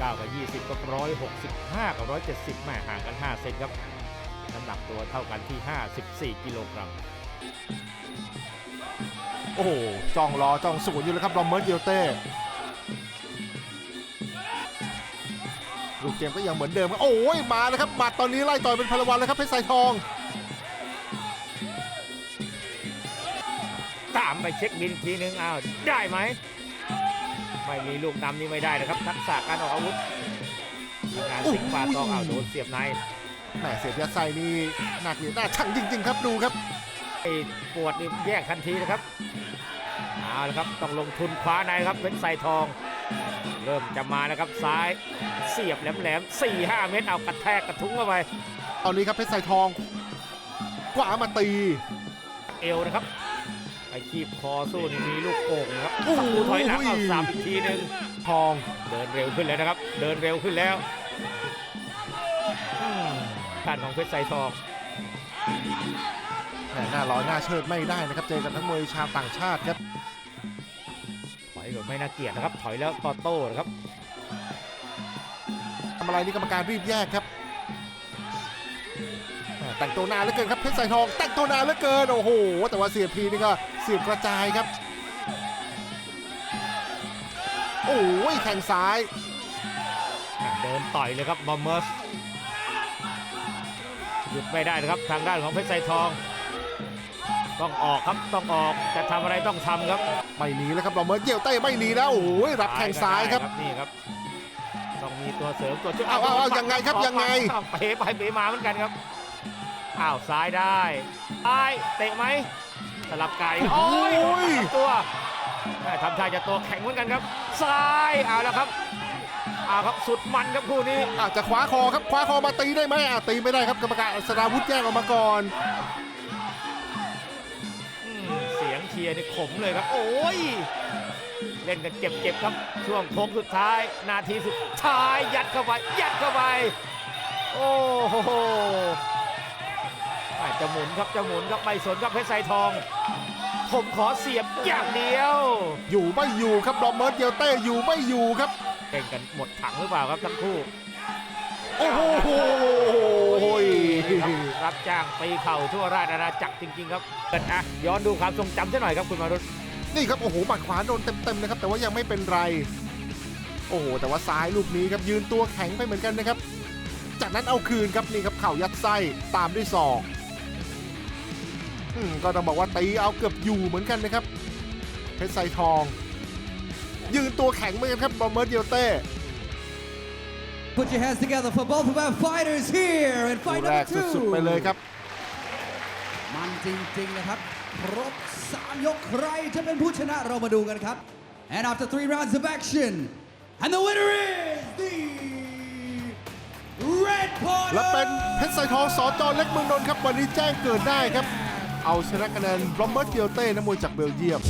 19 กับ 20กับ165 กับ 170แหม่ห่างกัน 5 เซนครับ น้ำหนักตัวเท่ากันที่ 54 กิโลกรัม โอ้โหจ้องรอจ้องสวนอยู่แล้วครับรอมเมอร์เกียวเต้ลูกเกมก็ยังเหมือนเดิมครับโอ้ยมาแล้วครับหมัดตอนนี้ไล่ต่อยเป็นพลวันแล้วครับเพชรสายทองตามไปเช็คบินอีกทีนึงอ้าวได้ไหม ไม่มีลูกนำนี่ไม่ได้นะครับ ทักษะการออกอาวุธงานสิงห์ป่าตองอ้าวโดนเสียบในแหมเสียบยัดไส้นี่หนักเหรียญหน้าช่างจริง ๆ ครับดูครับไอ้ปวดนี่แยกทันทีนะครับเอาละครับต้องลงทุนคว้าในครับเป็นไซทอง เริ่มจะมาแล้วครับซ้ายเสียบแหลมๆ4 5เมตรเอากระแทกกระทุ้งเข้าไปตอนนี้ครับเพชรสายทองขวามาตีเอวนะครับ ไอ้คีบคอสู้นี่มีลูกโป่งนะครับโอ้โหสับปูถอยหลังเอาสามอีกทีหนึ่งทองเดินเร็วขึ้นแล้วนะครับ เดินเร็วขึ้นแล้วอืมการของเพชรไซทองแหมหน้าร้อยหน้าเชิดไม่ได้นะครับ เจอกับนักมวยชาวต่างชาติครับถอยแบบไม่น่าเกลียดนะครับ ถอยแล้วต่อโต้นะครับทำอะไรนี่กรรมการรีบแยกครับ แหม่แต่งตัวนานเหลือเกินครับเพชรสายทอง แต่งตัวนานเหลือเกินโอ้โหแต่ว่าเสียบทีนี่ก็เสียบกระจายครับ โอ้ยแข่งซ้ายอะเดินต่อยเลยครับบอมเมอร์สหยุดไม่ได้นะครับทางด้านของเพชรไซทอง ต้องออกครับต้องออกจะทำอะไรต้องทำครับไม่หนีแล้วครับเราเมื่อเกี่ยวเต้ไม่หนีแล้วโอ้ยรับแข่งซ้ายครับได้นี่ครับต้องมีตัวเสริมตัวช่วยเอาเอาเอายังไงครับออกยังไงอ้าวเป๋ไปเป๋มาเหมือนกันครับ อ้าวซ้ายได้ซ้ายเตะไหมสลับไก่โอ้ยโอ้ยตัวแม่ทำท่าจะตัวแข็งเหมือนกันครับ ซ้ายเอาแล้วครับเอาครับสุดมันครับคู่นี้อาจจะคว้าคอครับคว้าคอมาตีได้ไหมอะตีไม่ได้ครับกรรมการสราวุธแยกออกมาก่อนอืมเสียงเชียร์นี่ขมเลยครับ โอ้ยเล่นกันเจ็บๆครับช่วงโค้งสุดท้าย นาทีสุดท้ายยัดเข้าไปยัดเข้าไป โอ้โหอา จจะหมุนครับจะหมุนครับไม่สนครับเพชรไซทอง ผมขอเสียบอย่างเดียว อยู่ไม่อยู่ครับรอมเมิร์ดเกียวเต้อยู่ไม่อยู่ครับเล่นกันหมดถังหรือเปล่าครับทั้งคู่โอ้โหครับรับจ้างตีเข่าทั่วราชอาณาจักรจริง ๆ ครับเกิดอะย้อนดูความทรงจำซะหน่อยครับคุณมารุตนี่ครับโอ้โหหมัดขวาโดนเต็มๆนะครับแต่ว่ายังไม่เป็นไร โอ้โหแต่ว่าซ้ายลูกนี้ครับยืนตัวแข็งไปเหมือนกันนะครับ จากนั้นเอาคืนครับนี่ครับเข่ายัดไส้ตามด้วยศอกอืม ก็ต้องบอกว่าตีเอาเกือบอยู่เหมือนกันนะครับ เพชรไซทอง ยืนตัวแข็งเหมือนกันครับบอมเมอร์เดียวเต้ Put your hands together for both of our fighters here in คู่ fight แรก number สุดๆไปเลย two. ครับ มันจริงๆนะครับ ครบ3ยกใครจะเป็นผู้ชนะเรามาดูกันครับ and after three rounds of action and the winner is the red corner และเป็นเพชรไซทองสอจอเล็กเมืองนนท์ครับ วันนี้แจ้งเกิดได้ครับ เอาชนะคะแนนบลอมเบอร์เกียวเต้นักมวยจากเบลเยียม